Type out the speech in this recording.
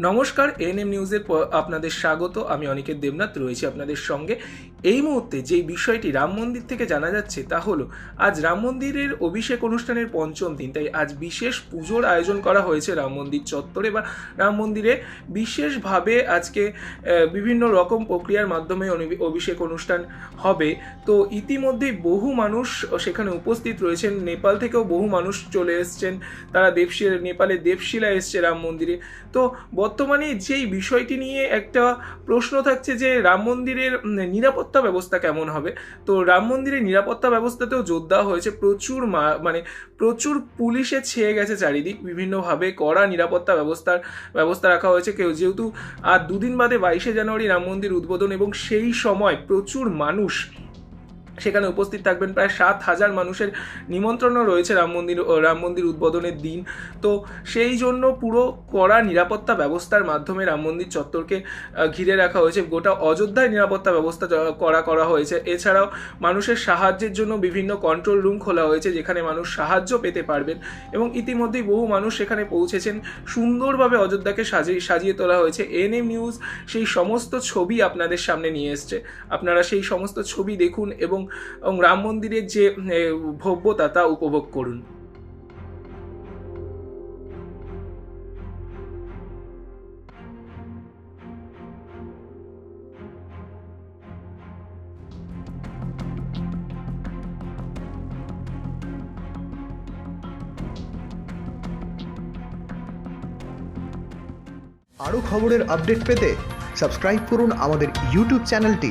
নমস্কার এএনএম নিউজের প- আপনাদের স্বাগত। আমি অনিকেত দেবনাথ, রয়েছি আপনাদের সঙ্গে। এই মুহূর্তে যেই বিষয়টি রাম মন্দির থেকে জানা যাচ্ছে, তা হলো, আজ রাম মন্দিরের অভিষেক অনুষ্ঠানের পঞ্চম দিন। তাই আজ বিশেষ পুজোর আয়োজন করা হয়েছে রাম মন্দির চত্বরে বা রাম মন্দিরে। বিশেষভাবে আজকে বিভিন্ন রকম প্রক্রিয়ার মাধ্যমে অভিষেক অনুষ্ঠান হবে। তো ইতিমধ্যেই বহু মানুষ সেখানে উপস্থিত রয়েছেন। নেপাল থেকেও বহু মানুষ চলে এসছেন। তারা দেবশিলা নেপালে দেবশিলা এসছে রাম মন্দিরে। তো বর্তমানে যেই বিষয়টি নিয়ে একটা প্রশ্ন থাকছে যে রাম মন্দিরের নিরাপত্তা ব্যবস্থা কেমন হবে? তো রাম মন্দিরের নিরাপত্তা ব্যবস্থাতেও জোর দেওয়া হয়েছে। প্রচুর মানে প্রচুর পুলিশে ছেয়ে গেছে চারিদিক। বিভিন্নভাবে কড়া নিরাপত্তা ব্যবস্থার, ব্যবস্থা রাখা হয়েছে। কেউ যেহেতু, আর দুদিন বাদে বাইশে জানুয়ারি রাম মন্দির উদ্বোধন এবং সেই সময় প্রচুর মানুষ সেখানে উপস্থিত থাকবেন প্রায় সাত হাজার মানুষের নিমন্ত্রণও রয়েছে রাম মন্দির রাম মন্দির উদ্বোধনের দিন। তো সেই জন্য পুরো কড়া নিরাপত্তা ব্যবস্থার মাধ্যমে রাম মন্দির চত্বরকে ঘিরে রাখা হয়েছে। গোটা অযোধ্যায় নিরাপত্তা ব্যবস্থা করা করা হয়েছে। এছাড়াও মানুষের সাহায্যের জন্য বিভিন্ন কন্ট্রোল রুম খোলা হয়েছে, যেখানে মানুষ সাহায্য পেতে পারবেন এবং ইতিমধ্যেই বহু মানুষ সেখানে পৌঁছেছেন। সুন্দরভাবে অযোধ্যাকে সাজিয়ে সাজিয়ে তোলা হয়েছে। এনএম নিউজ সেই সমস্ত ছবি আপনাদের সামনে নিয়ে এসছে। আপনারা সেই সমস্ত ছবি দেখুন এবং এবং রাম মন্দিরের যে ভব্যতা তা উপভোগ করুন। আরও খবরের আপডেট পেতে সাবস্ক্রাইব করুন আমাদের ইউটিউব চ্যানেলটি।